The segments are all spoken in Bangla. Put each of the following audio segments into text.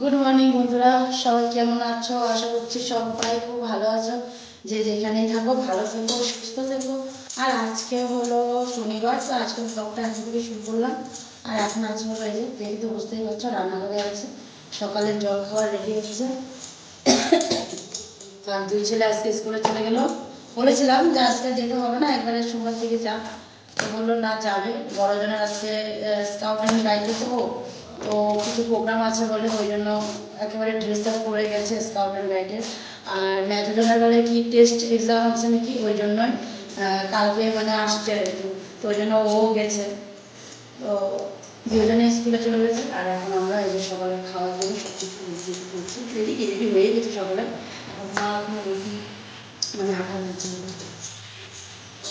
গুড মর্নিং বন্ধুরা। সবাই কেমন আছো? আশা করছি সবাই খুব ভালো আছো। যে যেখানেই থাকো, ভালো থেকো, সুস্থ থেকো। আর আজকে হলো শনিবার, তো আজকে ব্লগটা আজকে থেকে শুরু করলাম। আর এখন আজকে হলো এই যে দেখে তো বুঝতেই পারছ, রান্নাঘরে আছে। সকালের জল খাবার রেডি হচ্ছে আর দুই ছেলে আজকে স্কুলে চলে গেল। বলেছিলাম যে আজকে যেতে হবে না, একবারে সোমবার থেকে যা। তো বলল, না, যাবে। বড়জনের আজকে স্কাউটিং গাইডে দেবো তো কিছু প্রোগ্রাম আছে বলে, ওই জন্য একেবারে ড্রেসটা পরে গেছে স্কাউটের গাইডে আর ম্যাথজনের বেলায় কি টেস্ট এক্সাম আছে নাকি? ওই জন্যই কালকে মানে আসছে আর কি। তো ওই জন্য ও গেছে। তো দুজনে স্কুলে চলে গেছে, আর এখন আমরা এই যে সকালে খাওয়ার জন্য সব কিছু করছি। রেডি রেডি হয়ে গেছে সকালে। এখন মা এখন রুটি মানে আটা নিচ্ছে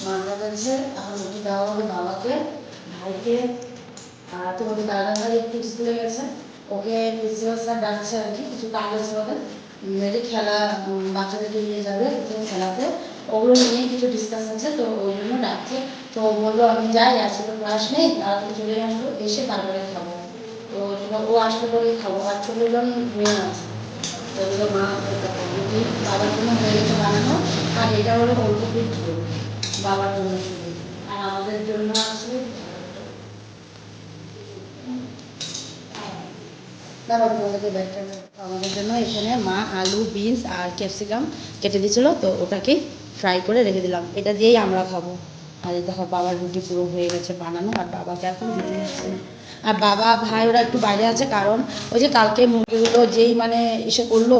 মাংনা করেছে এখন রুটি দেওয়া হবে বাবাকে, ভাইকে তোমাদের দাদা ভাই একটু স্কুলে গেছে, ওকে প্রিন্সিপাল স্যার ডাকছে আর কি, কিছু আছে ওদের মেয়েদের খেলা বাচ্চাদেরকে নিয়ে যাবে তো খেলাতে। ওগুলো নিয়ে কিছু ডিসকাস আছে তো ওই জন্য ডাকছে। তো বলল, আমি যাই, আজকে তো ক্লাস নেই, তাড়াতাড়ি চলে আসব এসে তারপরে খাব। তো ও আসলে পরে খাব, আর ছোটো জন মেয়ে আছে। তো ওগুলো মা বাবার জন্য হয়ে গেছে বানানো, আর এটা হলো ওলকপির ঝোল বাবার জন্য আর আমাদের জন্য আছে জন্য এখানে মা, আলু, বিনস আর ক্যাপসিকাম কেটে দিয়েছিলো, তো ওটাকে ফ্রাই করে রেখে দিলাম। এটা দিয়েই আমরা খাব। আর দেখো, বাবার রুটি পুরো হয়ে গেছে বানানো, আর বাবাকে এখন আর বাবা, ভাই, ওরা একটু বাইরে আছে, কারণ ওই যে কালকে মুরগিগুলো যেই মানে এসে করল,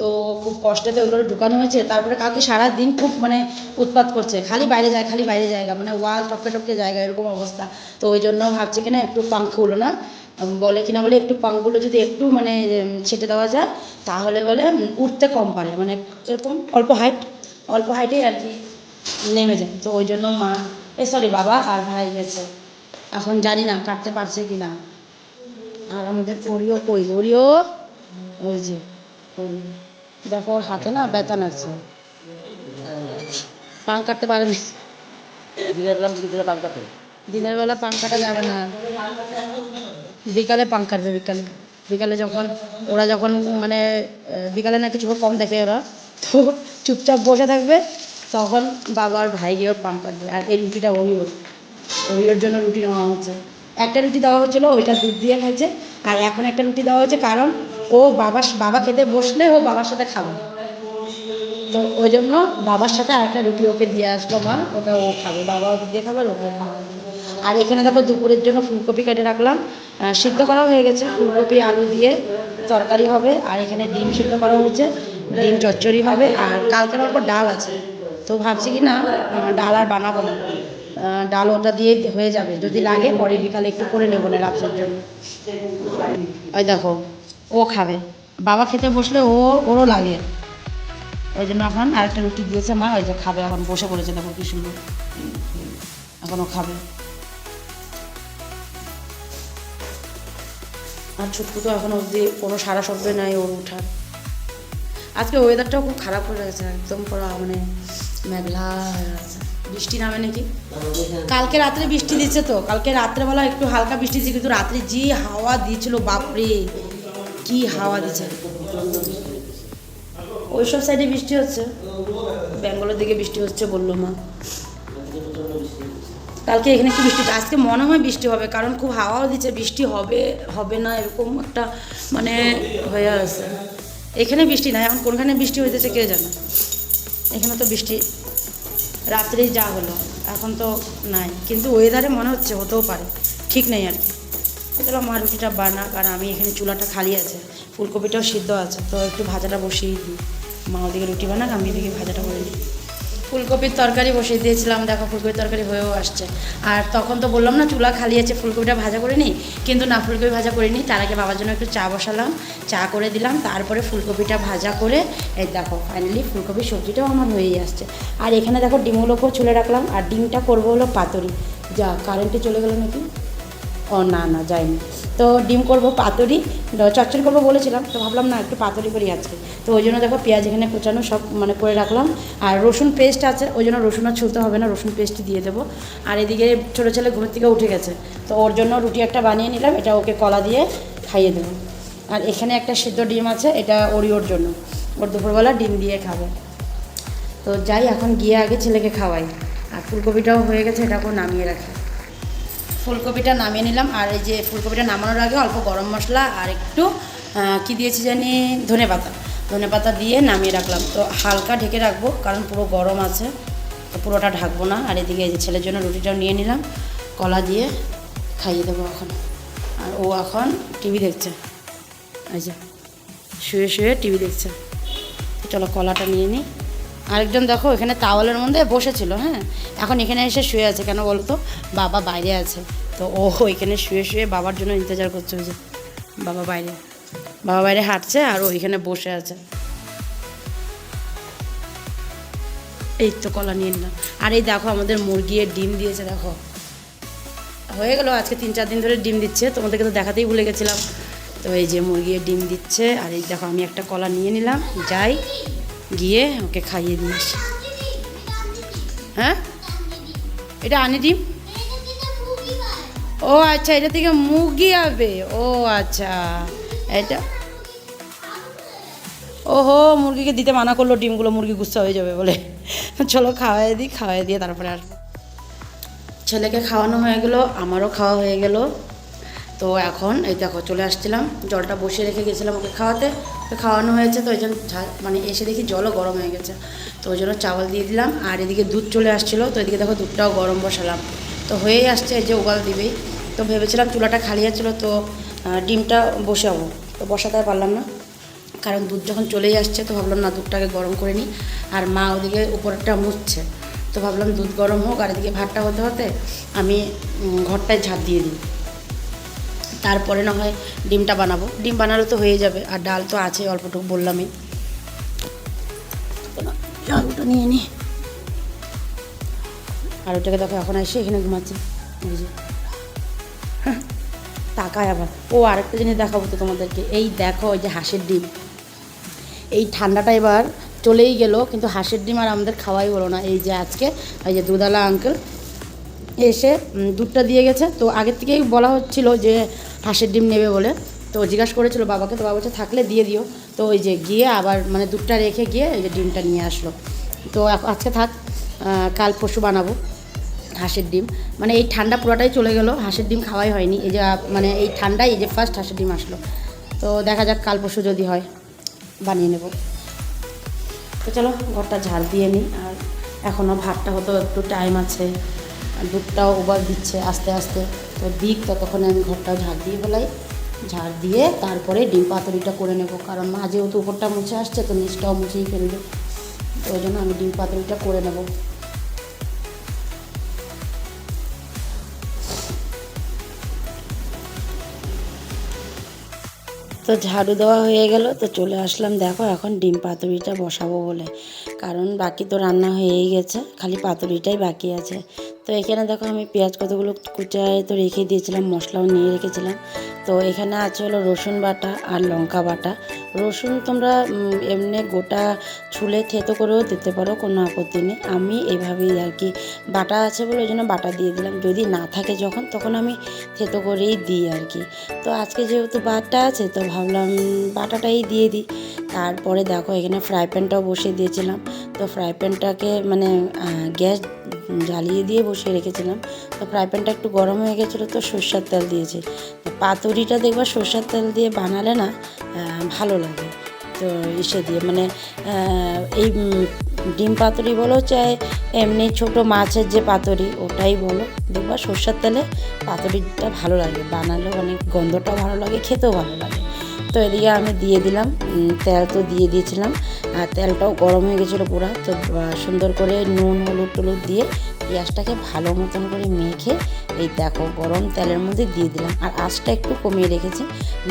তো খুব কষ্টেতে ওগুলো ঢুকানো হয়েছে। তারপরে কালকে সারা দিন খুব মানে উৎপাত করছে। খালি বাইরে যায়, খালি বাইরে জায়গা মানে ওয়াল টপকে টপকে জায়গা, এরকম অবস্থা। তো ওই জন্য ভাবছি কিনা একটু পাঙ্খগুলো না বলে কিনা বলে একটু পাঙ্কগুলো যদি একটু মানে ছেটে দেওয়া যায় তাহলে বলে উঠতে কম পারে। মানে এরকম অল্প হাইট অল্প হাইটেই আর কি নেমে যায়। তো ওই জন্য মা এ সরি বাবা আর ভাই গেছে। এখন জানি না কাটতে পারছে কি না আর আমাদের পরিও কই? পরিও ওই যে দেখো ওর হাতে না বেতন আছে। পাং কাটতে পারেনি দিনের বেলা পাঙ্ক কাটে। দিনের বেলা পাং কাটা যাবে না। বিকালে পাং কাটবে বিকালে। বিকালে যখন ওরা যখন মানে বিকালে না কিছু কম দেখে ওরা, তো চুপচাপ বসে থাকবে, তখন বাবা আর ভাই গিয়ে ওর কাটবে আর এই রুটিটা ওই ওর জন্য রুটি নেওয়া হচ্ছে। একটা রুটি দেওয়া হচ্ছিল, ওইটা দুধ দিয়ে খাইছে। আর এখন একটা রুটি দেওয়া হচ্ছে কারণ ও বাবা বাবা খেতে বসলে ও বাবার সাথে খাবে। তো ওই জন্য বাবার সাথে আরেকটা রুটি ওকে দিয়ে আসলো, মা, ওটা ও খাবে। বাবা ওকে দিয়ে খাবে ওকে খাবে। আর এখানে দেখো দুপুরের জন্য ফুলকপি কেটে রাখলাম। সিদ্ধ করা হয়ে গেছে, ফুলকপি, আলু দিয়ে তরকারি হবে, আর এখানে ডিম সিদ্ধ করা হয়েছে, ডিম চচ্চড়ি হবে, আর কালকের অল্প ডাল আছে। তো ভাবছি কি না ডাল আর বানাবো না। ডাল ওটা দিয়ে হয়ে যাবে, যদি লাগে পরে বিকালে একটু করে নেব না রাত্রের জন্য। ওই দেখো, ও খাবে। বাবা খেতে বসলে ও, ওরও লাগে। ওই জন্য এখন আরেকটা রুটি দিয়েছে মা, ওই যে খাবে, এখন বসে পড়েছে, দেখো কি সুন্দর। এখনও খাবে। আর ছুটকু তো এখন অবধি কোনো সারা শব্দ নাই ওর উঠার আজকে ওয়েদারটাও খুব খারাপ হয়ে গেছে, একদম পুরো মানে মেঘলা হয়ে গেছে। বৃষ্টি নামে নাকি? কালকে রাত্রে বৃষ্টি দিচ্ছে তো, কালকে রাত্রেবেলা একটু হালকা বৃষ্টি দিচ্ছে, কিন্তু রাত্রে যে হাওয়া দিয়েছিল, বাপরে, কি হাওয়া দিচ্ছে। ওইসব সাইডে বৃষ্টি হচ্ছে, বেঙ্গলের দিকে বৃষ্টি হচ্ছে বলল মা। কালকে এখানে একটু বৃষ্টি আজকে মনে হয় বৃষ্টি হবে, কারণ খুব হাওয়াও দিচ্ছে, বৃষ্টি হবে হবে না, এরকম একটা মানে হয়ে আছে। এখানে বৃষ্টি নাই, এখন কোনখানে বৃষ্টি হইতেছে কে জানে? এখানে তো বৃষ্টি রাত্রেই যা হলো, এখন তো নাই। কিন্তু ওয়েদারে মনে হচ্ছে, হতেও পারে। ঠিক নেই আর কি। চলো মা রুটিটা বানা আর আমি এখানে চুলাটা খালি আছে, ফুলকপিটাও সিদ্ধ আছে, তো একটু ভাজাটা বসিয়ে দিই। মা ওদিকে রুটি বানাক, আমি এদিকে ভাজাটা করে দিই ফুলকপির তরকারি বসিয়ে দিয়েছিলাম, দেখো ফুলকপির তরকারি হয়েও আসছে। আর তখন তো বললাম না, চুলা খালি আছে, ফুলকপিটা ভাজা করে নিই। কিন্তু না, ফুলকপি ভাজা করে নিই তার আগে বাবার জন্য একটু চা বসালাম, চা করে দিলাম, তারপরে ফুলকপিটা ভাজা করে, এই দেখো ফাইনালি ফুলকপির সবজিটাও আমার হয়েই আসছে। আর এখানে দেখো ডিমগুলোকেও চুলে রাখলাম, আর ডিমটা করব হলো পাতুরি। যা কারেন্টে চলে গেলো নাকি? ও, না না যায়নি তো ডিম করব, পাতুরি। চচ্চড়ি করব বলেছিলাম, তো ভাবলাম, না, একটু পাতুরি করি আজকে। তো ওই জন্য দেখো, পেঁয়াজ এখানে কুচানো সব মানে করে রাখলাম। আর রসুন পেস্ট আছে, ওই জন্য রসুন আর ছুলতে হবে না, রসুন পেস্ট দিয়ে দেবো। আর এদিকে ছোটো ছেলে ঘুমের থেকে উঠে গেছে, তো ওর জন্য রুটি একটা বানিয়ে নিলাম, এটা ওকে কলা দিয়ে খাইয়ে দেবো। আর এখানে একটা সিদ্ধ ডিম আছে, এটা ওরিওর জন্য। ওর দুপুরবেলা ডিম দিয়ে খাবে। তো যাই, এখন গিয়ে আগে ছেলেকে খাওয়াই। আর ফুলকপিটাও হয়ে গেছে, এটাকেও নামিয়ে রাখি। ফুলকপিটা নামিয়ে নিলাম। আর এই যে ফুলকপিটা নামানোর আগে অল্প গরম মশলা আর একটু কি দিয়েছি জানি? ধনে পাতা। ধনে পাতা দিয়ে নামিয়ে রাখলাম। তো হালকা ঢেকে রাখব, কারণ পুরো গরম আছে, তো পুরোটা ঢাকবো না। আর এদিকে এই যে ছেলের জন্য রুটিটাও নিয়ে নিলাম। কলা দিয়ে খাইয়ে দেবো এখন। আর ও এখন টিভি দেখছে। যে, শুয়ে শুয়ে টিভি দেখছে। চলো কলাটা নিয়ে নিই। আরেকজন দেখো এখানে তাওয়ালের মধ্যে বসেছিল হ্যাঁ? এখন এখানে এসে শুয়ে আছে, কেন বলতো? বাবা বাইরে আছে। তো ও এখানে শুয়ে শুয়ে বাবার জন্য ইন্তজার করছে যে বাবা বাইরে। বাবা বাইরে হাঁটছে আর ও এখানে বসে আছে। এই তো কলা নিয়ে নিলাম। আর এই দেখো আমাদের মুরগির ডিম দিয়েছে, দেখো। হয়ে গেল, আজকে তিন চার দিন ধরে ডিম দিচ্ছে। তোমাদেরকে তো দেখাতেই ভুলে গেছিলাম। তো এই যে মুরগির ডিম দিচ্ছে, আর এই দেখো আমি একটা কলা নিয়ে নিলাম। যাই। গিয়ে ওকে খাইয়ে দিয়ে আসি। হ্যাঁ? এটা আনি ডিম ও আচ্ছা এটা থেকে মুরগি হবে। ও আচ্ছা এটা? ওহো, মুরগিকে দিতে মানা করল, ডিমগুলো মুরগি গুচ্ছা হয়ে যাবে বলে। চলো খাওয়াই দিই, খাওয়াই দিয়ে তারপরে আর। ছেলেকে খাওয়ানো হয়ে গেল, আমারও খাওয়া হয়ে গেল। তো এখন, এই দেখো, চলে আসছিলাম। জলটা বসিয়ে রেখে গেছিলাম ওকে খাওয়াতে। তো খাওয়ানো হয়েছে, তো ওই জন্য মানে এসে দেখি জলও গরম হয়ে গেছে। তো ওই জন্য চাवल দিয়ে দিলাম, আর এদিকে দুধ চলে আসছিল, তো এদিকে দেখো দুধটাও গরম বসালাম। তো হয়েই আসছে যে উবাল দিবেই তো ভেবেছিলাম চুলাটা খালি ছিল তো ডিমটা বসাবো। তো বসাতে পারলাম না, কারণ দুধ যখন চলেই আসছে, তো ভাবলাম না দুধটাকে গরম করে নিই। আর মা ওদিকে উপরটা মুছছে, তো ভাবলাম দুধ গরম হোক, আর এদিকে ভাতটা হতে হতে আমি ঘরটায় ঝাঁপ দিয়ে দিই। তারপরে না হয় ডিমটা বানাবো। ডিম বানালে তো হয়ে যাবে আর ডাল তো আছে অল্পটুকু বললামই। তো নিয়ে আর ওটাকে দেখো এখন এসে এখানে ঘুমাচ্ছি। এই হ্যাঁ, তাকায় আবার। ও আরেকটা জিনিস দেখাবো তো তোমাদেরকে। এই দেখো ওই যে হাঁসের ডিম। এই ঠান্ডাটা এবার চলেই গেল কিন্তু হাঁসের ডিম আর আমাদের খাওয়াই হলো না। এই যে আজকে এই যে দুধালা আঙ্কেল এসে দুধটা দিয়ে গেছে। তো আগের থেকেই বলা হচ্ছিল যে হাঁসের ডিম নেবে বলে। তো জিজ্ঞাসা করেছিল বাবাকে, তো বাবা বলছে, থাকলে দিয়ে দিও। তো ওই যে গিয়ে আবার মানে দুধটা রেখে গিয়ে এই যে ডিমটা নিয়ে আসলো। তো আজকে থাক কাল পরশু বানাবো হাঁসের ডিম। মানে এই ঠান্ডা পুরোটাই চলে গেল, হাঁসের ডিম খাওয়াই হয়নি। এই যে মানে এই ঠান্ডায় এই যে ফার্স্ট হাঁসের ডিম আসলো। তো দেখা যাক কাল পরশু যদি হয়, বানিয়ে নেব। তো চলো, ঘরটা ঝাড় দিয়ে নিই। আর এখনও ভাতটা হতো একটু টাইম আছে। দুধটাও ওবার দিচ্ছে আস্তে আস্তে। তো দিক ততক্ষণে আমি ঘরটা ঝাড় দিয়ে ফেলাই। ঝাড় দিয়ে তারপরে ডিম পাতুরিটা করে নেব। কারণ মা যেহেতু উপরটা মুছে আসছে, তো নিচটাও মুছেই ফেলবে। তো ওই জন্য আমি ডিম পাতুরিটা করে নেব। তো ঝাড়ু দেওয়া হয়ে গেল। তো চলে আসলাম, দেখো এখন ডিম পাতুরিটা বসাবো বলে। কারণ বাকি তো রান্না হয়েই গেছে, খালি পাতুরিটাই বাকি আছে। তো এখানে দেখো আমি পেঁয়াজ কতগুলো কুচায় তো রেখে দিয়েছিলাম, মশলাও নিয়ে রেখেছিলাম। তো এখানে আছে হলো রসুন বাটা আর লঙ্কা বাটা। রসুন তোমরা এমনি গোটা ছুলে থেতো করেও দিতে পারো, কোনো আপত্তি নেই। আমি এইভাবেই আর কি, বাটা আছে বলে ওই জন্য বাটা দিয়ে দিলাম। যদি না থাকে যখন, তখন আমি থেতো করেই দিই আর কি। তো আজকে যেহেতু বাটা আছে, তো ভাবলাম বাটাটাই দিয়ে দিই। তারপরে দেখো এখানে ফ্রাই প্যানটাও বসিয়ে দিয়েছিলাম। তো ফ্রাই প্যানটাকে মানে গ্যাস জ্বালিয়ে দিয়ে বসিয়ে রেখেছিলাম। তো ফ্রাই প্যানটা একটু গরম হয়ে গেছিল তো সর্ষের তেল দিয়েছি। তো পাতুরিটা দেখবা সর্ষের তেল দিয়ে বানালে না ভালো লাগে। তো ইসে দিয়ে মানে এই ডিম পাতুরি বলো চাই, এমনি ছোট মাছের যে পাতুরি, ওটাই বলো। দেখবা সর্ষের তেলে পাতুরিটা ভালো লাগে বানালে অনেক গন্ধটাও ভালো লাগে, খেতেও ভালো লাগে। তো এদিকে আমি দিয়ে দিলাম তেল তো দিয়ে দিয়েছিলাম, আর তেলটাও গরম হয়ে গেছিল পুরো। তো সুন্দর করে নুন, হলুদ টলুদ দিয়ে পেঁয়াজটাকে ভালো মতন করে মেখে এই দেখো গরম তেলের মধ্যে দিয়ে দিলাম। আর আঁচটা একটু কমিয়ে রেখেছি,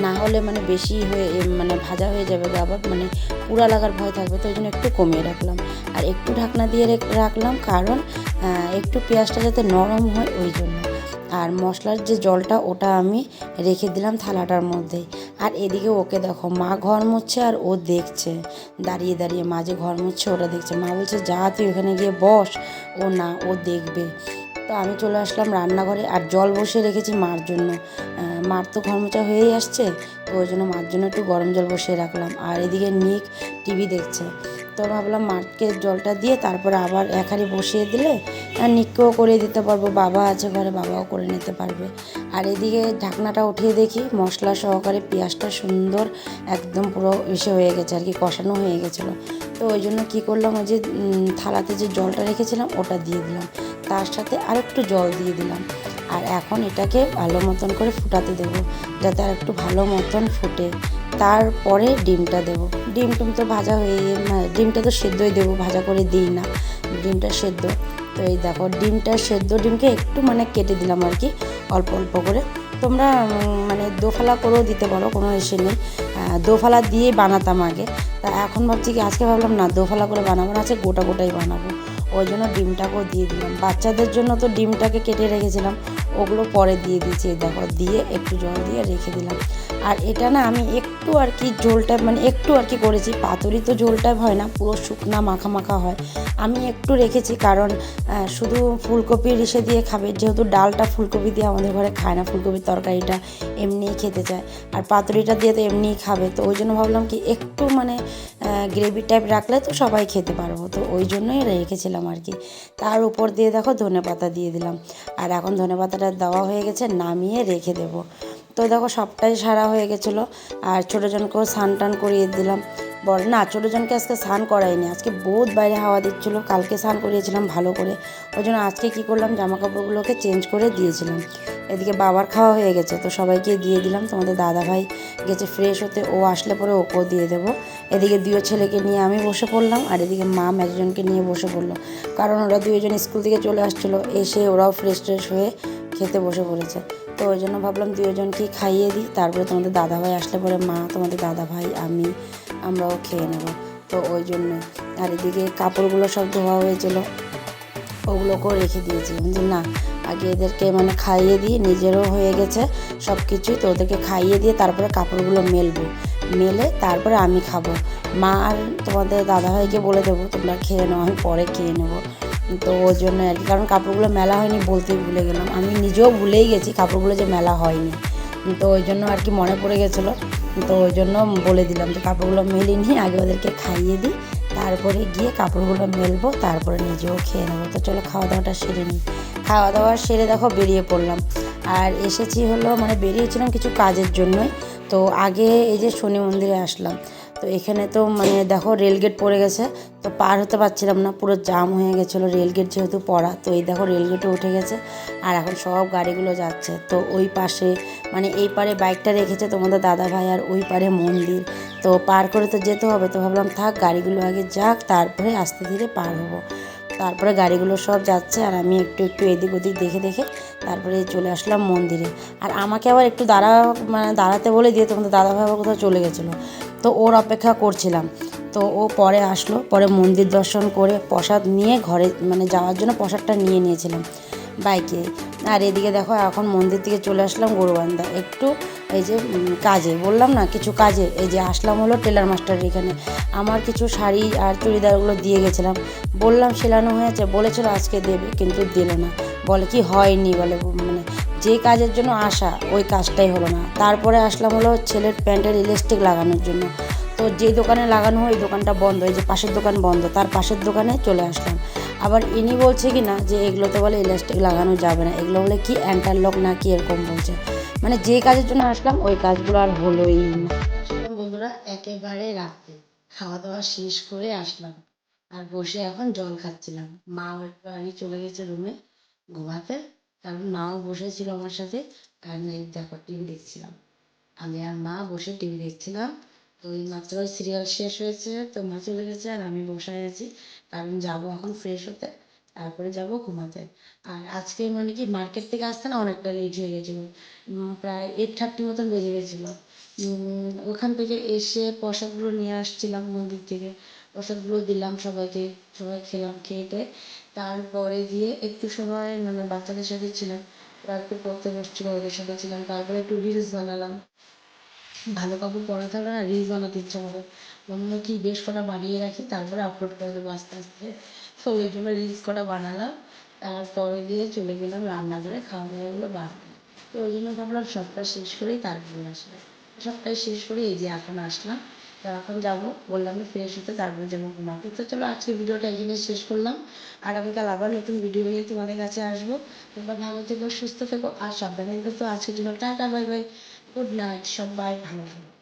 না হলে মানে বেশি হয়ে মানে ভাজা হয়ে যাবে আবার মানে পুরা লাগার ভয় থাকবে, তো ওই জন্য একটু কমিয়ে রাখলাম। আর একটু ঢাকনা দিয়ে রেখ- রাখলাম কারণ একটু পেঁয়াজটা যাতে নরম হয় ওই জন্য। আর মশলার যে জলটা ওটা আমি রেখে দিলাম থালাটার মধ্যেই। আর এদিকে ওকে দেখো, মা ঘর মুছছে আর ও দেখছে। দাঁড়িয়ে দাঁড়িয়ে মা যে ঘর মুছছে ওটা দেখছে। মা বলছে, যা, তুই ওখানে গিয়ে বস। ও না, ও দেখবে। তো আমি চলে আসলাম রান্নাঘরে আর জল বসিয়ে রেখেছি মার জন্য। মার তো ঘর মোচা হয়েই আসছে, তো ওই জন্য মার জন্য একটু গরম জল বসিয়ে রাখলাম। আর এদিকে নিক টিভি দেখছে। তো ভাবলাম মাকে জলটা দিয়ে তারপরে আবার এক হাঁড়ি বসিয়ে দিলে আর নিককেও করে দিতে পারব, বাবা আছে ঘরে, বাবাও করে নিতে পারবে। আর এদিকে ঢাকনাটা উঠিয়ে দেখি, মশলা সহকারে পেঁয়াজটা সুন্দর একদম পুরো এসে হয়ে গেছে আর কি, কষানো হয়ে গেছিল। তো ওই জন্য কী করলাম, ওই যে থালাতে যে জলটা রেখেছিলাম ওটা দিয়ে দিলাম। তার সাথে আরেকটু জল দিয়ে দিলাম। আর এখন এটাকে ভালো মতন করে ফুটাতে দেবো, যাতে আর একটু ভালো মতন ফুটে। তারপরে ডিমটা দেবো। ডিম টুম তো ভাজা হয়ে মানে ডিমটা তো সেদ্ধই দেবো, ভাজা করে দিই না। ডিমটা সেদ্ধ। তো এই দেখো, ডিমটা সেদ্ধ, ডিমকে একটু মানে কেটে দিলাম আর কি, অল্প অল্প করে। তোমরা মানে দোফালা করেও দিতে পারো, কোনো এসে নেই। দোফালা দিয়ে বানাতাম আগে। তা এখন ভাবছি কি, আজকে ভাবলাম না, দোফালা করে বানাবো, না আছে গোটা গোটাই বানাবো। ওই জন্য ডিমটাকেও দিয়ে দিলাম। বাচ্চাদের জন্য তো ডিমটাকে কেটে রেখেছিলাম। ওগুলো পরে দিয়ে দিয়েছি দেখো, দিয়ে একটু জল দিয়ে রেখে দিলাম। আর এটা না আমি একটু আর কি ঝোলটা মানে একটু আর কি করেছি, পাতুরি তো ঝোলটা হয় না, পুরো শুকনা মাখা মাখা হয়। আমি একটু রেখেছি কারণ শুধু ফুলকপি ইসে দিয়ে খাবে, যেহেতু ডালটা ফুলকপি দিয়ে আমাদের ঘরে খায় না, ফুলকপির তরকারিটা এমনিই খেতে চায়। আর পাতুরিটা দিয়ে তো এমনিই খাবে, তো ওই জন্য ভাবলাম কি একটু মানে গ্রেভি টাইপ রাখলে তো সবাই খেতে পারব, তো ওই জন্যই রেখেছিলাম আর কি। তার উপর দিয়ে দেখো ধনে পাতা দিয়ে দিলাম। আর এখন ধনে পাতাটা দেওয়া হয়ে গেছে, নামিয়ে রেখে দেবো। তো দেখো সবটাই সারা হয়ে গেছিল, আর ছোটোজনকেও স্নান টান করিয়ে দিলাম। বড় না ছোটোজনকে আজকে স্নান করাইনি আজকে বহুত বাইরে হাওয়া দিচ্ছিল, কালকে স্নান করিয়েছিলাম ভালো করে। ওই জন্য আজকে কী করলাম জামা কাপড়গুলোকে চেঞ্জ করে দিয়েছিলাম। এদিকে বাবার খাওয়া হয়ে গেছে, তো সবাইকে দিয়ে দিলাম। তোমাদের দাদা ভাই গেছে ফ্রেশ হতে, ও আসলে পরে ওকেও দিয়ে দেবো। এদিকে দুই ছেলেকে নিয়ে আমি বসে পড়লাম, আর এদিকে মা একজনকে নিয়ে বসে পড়ল। কারণ ওরা দুইজন স্কুল থেকে চলে আসছিল, এসে ওরাও ফ্রেশ ট্রেশ হয়ে খেতে বসে পড়েছে। তো ওই জন্য ভাবলাম দুজনকেই খাইয়ে দিই, তারপরে তোমাদের দাদা ভাই আসলে পরে মা, তোমাদের দাদা ভাই, আমি আমরাও খেয়ে নেব। তো ওই জন্য আর এদিকে কাপড়গুলো সব ধোয়া হয়েছিল। ওগুলোকেও রেখে দিয়েছি। যে না, আগে এদেরকে মানে খাইয়ে দিই, নিজেরও হয়ে গেছে সব কিছুই তো ওদেরকে খাইয়ে দিয়ে তারপরে কাপড়গুলো মেলবো। মেলে তারপরে আমি খাব। মা আর তোমাদের দাদাভাইকে বলে দেবো, তোমরা খেয়ে নাও, আমি পরে খেয়ে নেব। তো ওই জন্য আর কি, কারণ কাপড়গুলো মেলা হয়নি বলতেই ভুলে গেলাম। আমি নিজেও ভুলেই গেছি কাপড়গুলো যে মেলা হয়নি। তো ওই জন্য আর কি মনে পড়ে গেছিল। তো ওই জন্য বলে দিলাম যে কাপড়গুলো মেলে নিয়ে আগে ওদেরকে খাইয়ে দিই। তারপরে গিয়ে কাপড়গুলো মেলবো, তারপরে নিজেও খেয়ে নেব। তো চলো খাওয়া দাওয়াটা সেরে নিই। খাওয়া দাওয়া সেরে দেখো বেরিয়ে পড়লাম। আর এসেছি হলো মানে বেরিয়েছিলাম কিছু কাজের জন্যই। তো আগে এই যে শনি মন্দিরে আসলাম। তো এখানে তো মানে দেখো রেলগেট পড়ে গেছে, তো পার হতে পারছিলাম না, পুরো জাম হয়ে গেছিল রেলগেট যেহেতু পড়া, তো এই দেখো রেলগেটে উঠে গেছে, আর এখন সব গাড়িগুলো যাচ্ছে, তো ওই পাশে মানে এই পারে বাইকটা রেখেছে তোমাদের দাদা ভাই আর ওই পারে মন্দির, তো পার করে তো যেতে হবে, তো ভাবলাম থাক গাড়িগুলো আগে যাক, তারপরে আস্তে ধীরে পার হব। তারপরে গাড়িগুলো সব যাচ্ছে, আর আমি একটু একটু এদিক ওদিক দেখে দেখে তারপরে চলে আসলাম মন্দিরে। আর আমাকে আবার একটু দাঁড়া মানে দাঁড়াতে বলে দিয়ে তোমাদের দাদাভাই আবার কোথাও চলে গেছিল। তো ওর অপেক্ষা করছিলাম। তো ও পরে আসলো, পরে মন্দির দর্শন করে প্রসাদ নিয়ে ঘরে মানে যাওয়ার জন্য প্রসাদটা নিয়ে নিয়েছিলাম বাইকে। আর এদিকে দেখো, এখন মন্দির থেকে চলে আসলাম গরুবান্ধা একটু এই যে কাজে, বললাম না, কিছু কাজে। এই যে আসলাম হলো টেলার মাস্টারের এখানে। আমার কিছু শাড়ি আর চুড়িদারগুলো দিয়ে গেছিলাম। বললাম সেলানো হয়েছে, বলেছিল আজকে দেবে, কিন্তু দিল না। বলে, কি হয়নি? বলে মানে যে কাজের জন্য আসা, ওই কাজটাই হলো না। তারপরে আসলাম হলো ছেলের প্যান্টের ইলাস্টিক লাগানোর জন্য। তো যে দোকানে লাগানো হয় ওই দোকানটা বন্ধ, এই যে পাশের দোকান বন্ধ, তার পাশের দোকানে চলে আসলাম। আবার ইনি বলছে কি না, যে এগুলোতে বলে ইলাস্টিক লাগানো যাবে না। এগুলো বলে কি অ্যান্টারলক না কি এরকম বলছে। মানে যে কাজের জন্য আসলাম, ওই কাজগুলো আর হলোই না। বন্ধুরা, একেবারে রাতে। খাওয়া দাওয়া শেষ করে আসলাম। আর বসে এখন জল খাচ্ছিলাম। মা আগে চলে গেছে রুমে ঘুমাতে। কারণ মাও বসেছিল আমার সাথে কারণ এই দেখো টিভি দেখছিলাম। আমি আর মা বসে টিভি দেখছিলাম। তো এই মাত্র সিরিয়াল শেষ হয়েছে, তো মা চলে গেছে আর আমি বসে আছি। কারণ যাব এখন ফ্রেশ হতে, তারপরে যাব ঘুমাতে। আর আজকে মানে কি মার্কেট থেকে আসতে না অনেকটা লেট হয়ে গেছিল। প্রায় এইট থার্টি মতন বেজে গেছিল। ওখান থেকে এসে প্রসাদগুলো নিয়ে আসছিলাম মন্দির থেকে। প্রসাদগুলো দিলাম সবাইকে, সবাই খেলাম, খেয়ে তারপরে দিয়ে একটু সময় মানে বাচ্চাদের সাথে ছিলাম একটু পড়তে বসছিল ওদের সাথে ছিলাম, তারপরে একটু রিলস বানালাম। ভালো কাপড় পরা থাকলে না রিলস বানাতে ইচ্ছা করে। মনে হয় কি বেশ কটা বানিয়ে রাখি, তারপরে আপলোড করে দেবো আস্তে আস্তে। তো ওই জন্য রিলস কটা বানালাম, তারপরে দিয়ে চলে গেলাম রান্না করে খাওয়া দাওয়াগুলো বানাতে তো ওই জন্য ভাবলাম সবটা শেষ করেই তারপরে আসবে সবটাই শেষ করে এই যে এখন আসলাম এখন যাব। বললাম ফ্রেশ হতে তারপরে যাব ঘুমাতে। তো চলো আজকে ভিডিওটা এখানে শেষ করলাম। আগামীকাল আবার নতুন ভিডিও নিয়ে তোমাদের কাছে আসব। তোমরা ভালো থেকো, সুস্থ থেকো, আর সাবধানে থেকো। তো আজকের জন্য tata, bye bye. Good night সবাই ভালো থেকো।